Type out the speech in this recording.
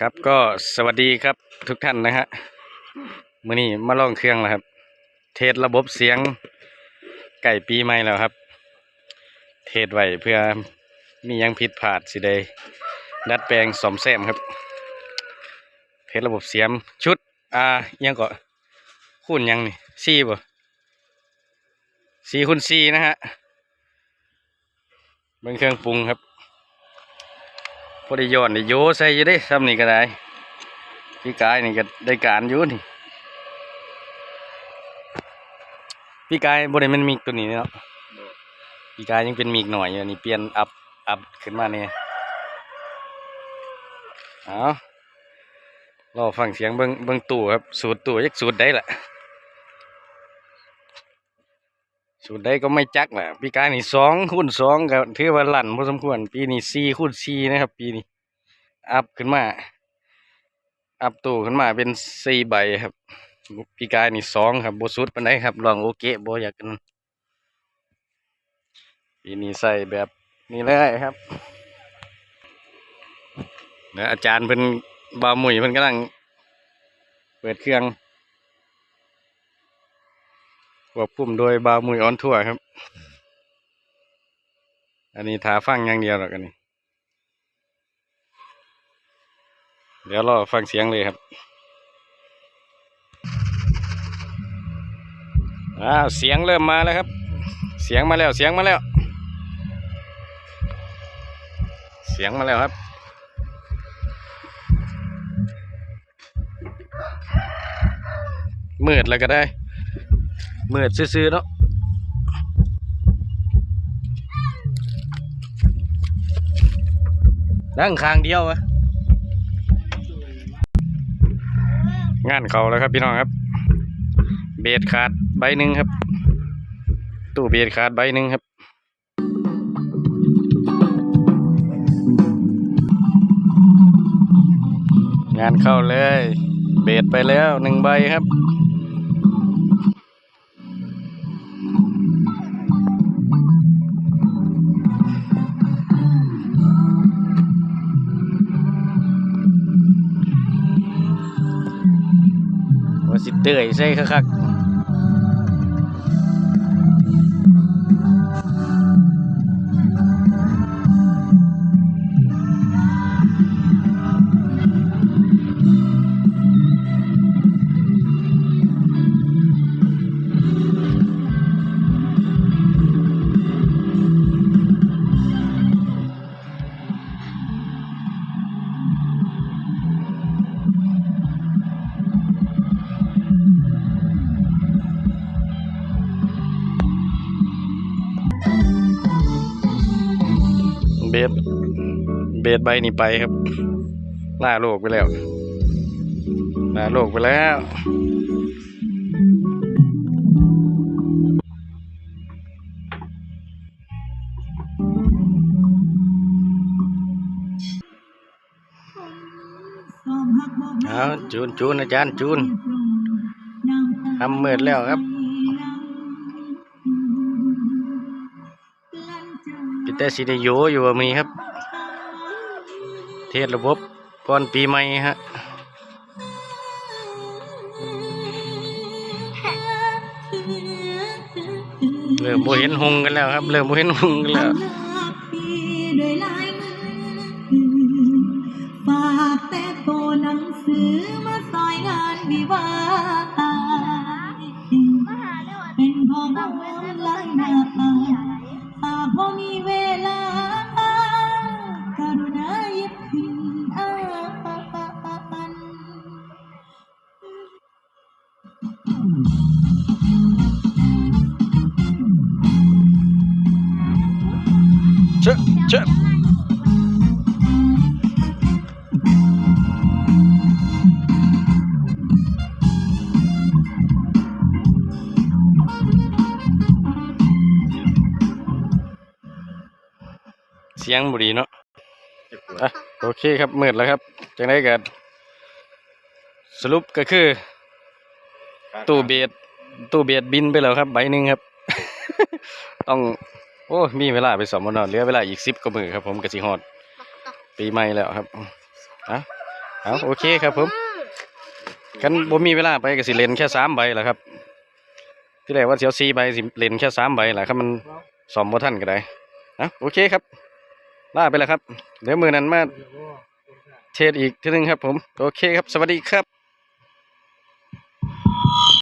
ครับก็สวัสดีครับทุกท่านนะฮะมื่อนี้มาลองเครื่องแล้วครับ เทสระบบเสียงไก่ปีใหม่แล้วครับ เทสไว้เพื่อมียังผิดพลาดสิได้ดัดแปลงสอมแซมครับ เทสระบบเสียงชุดอ่ายังก็คูณยังนี่ซีบ่ซีคูณซีนะฮะเป็นเครื่องปรุงครับ พอได้ย้อนได้โยใส่อยู่ได้ซ้ำนี่ก็ได้พี่กายนี่ก็ได้การอยู่นี่พี่กายบริมันมีตัวนี้เนาะพี่กายยังเป็นมีกหน่อยอยู่นี่เปลี่ยนอัพอัพขึ้นมาเนี่ยเอารอฟังเสียงเบิ้งเบิ้งตู่ครับ สูตรตู่ยักสูตรได้แหละสูตรได้ก็ไม่จักแหละพี่กายนี่สองคูณสองก็ถือว่าหลั่นพอสมควร ปีนี้สี่คูณสี่นะครับ ปีนี้ อัพขึ้นมา อัพตู้ขึ้นมาเป็นสี่ใบครับพี่กายนี่สองครับโบสุดปันไดครับลองโอเคโบอยากกันปีนี้ใส่แบบนี้เลยครับเดี๋ยวอาจารย์เพิ่นบาหมุยเพิ่นกำลัง เปิดเครื่องควบคุมโดยบาหมุยออนทั่วครับ อันนี้ทาฟังอย่างเดียวหรอกอันนี้ เดี๋ยวรอฟังเสียงเลยครับอ้าวเสียงเริ่มมาแล้วครับ เสียงมาแล้วเสียงมาแล้ว เสียงมาแล้วครับมืดแล้วก็ได้มืดซื่อๆเนาะนั่งข้างเดียวอะ งานเขาแล้วครับพี่น้องครับ เบสขาดใบหนึ่งครับ ตู้เบสขาดใบหนึ่งครับงานเข้าเลย เบสไปแล้วหนึ่งใบครับ สิเตยใส่คักๆ เบสเบสใบนี่ไปครับล่าโลกไปแล้วล่าโลกไปแล้วเอาจูนจูนอาจารย์จูนทำมืดแล้วครับ พี่แต่สิได้โยอยู่ว่ามีครับ เทศระบบก่อนปีใหม่ฮะเริ่มโบเห็นหงกันแล้วครับ เริ่มโบเห็นหงกันแล้วฝากแต่โตหนังสือมาซอยงานวิวาเป็นของเอาลายหน้าหา เวลากรุณาหยิบขึ้นอ่านเชอะเชอะ เสียงบุรีเนาะอะโอเคครับมืดแล้วครับจังได้กันสรุปก็คือ ตู้เบียดตู้เบียดบินไปแล้วครับ ใบหนึ่งครับ ต้องโอ้ มีเวลาไปสองวันนอนเหลือเวลาอีกสิบกว่ามือครับผมกะสิหอด ปีใหม่แล้วครับอะโอเคครับผมกันผมมีเวลาไปกะสิเลนแค่สามใบแล้วครับ ที่แรกว่าเสียวซีใบสิเลนแค่สามใบแหละครับมันสอมบ่ท่านก็ได้อะโอเคครับ ลาไปแล้วครับ เดี๋ยวมือนั้นมาเทศอีกทีนึงครับผม โอเคครับ สวัสดีครับ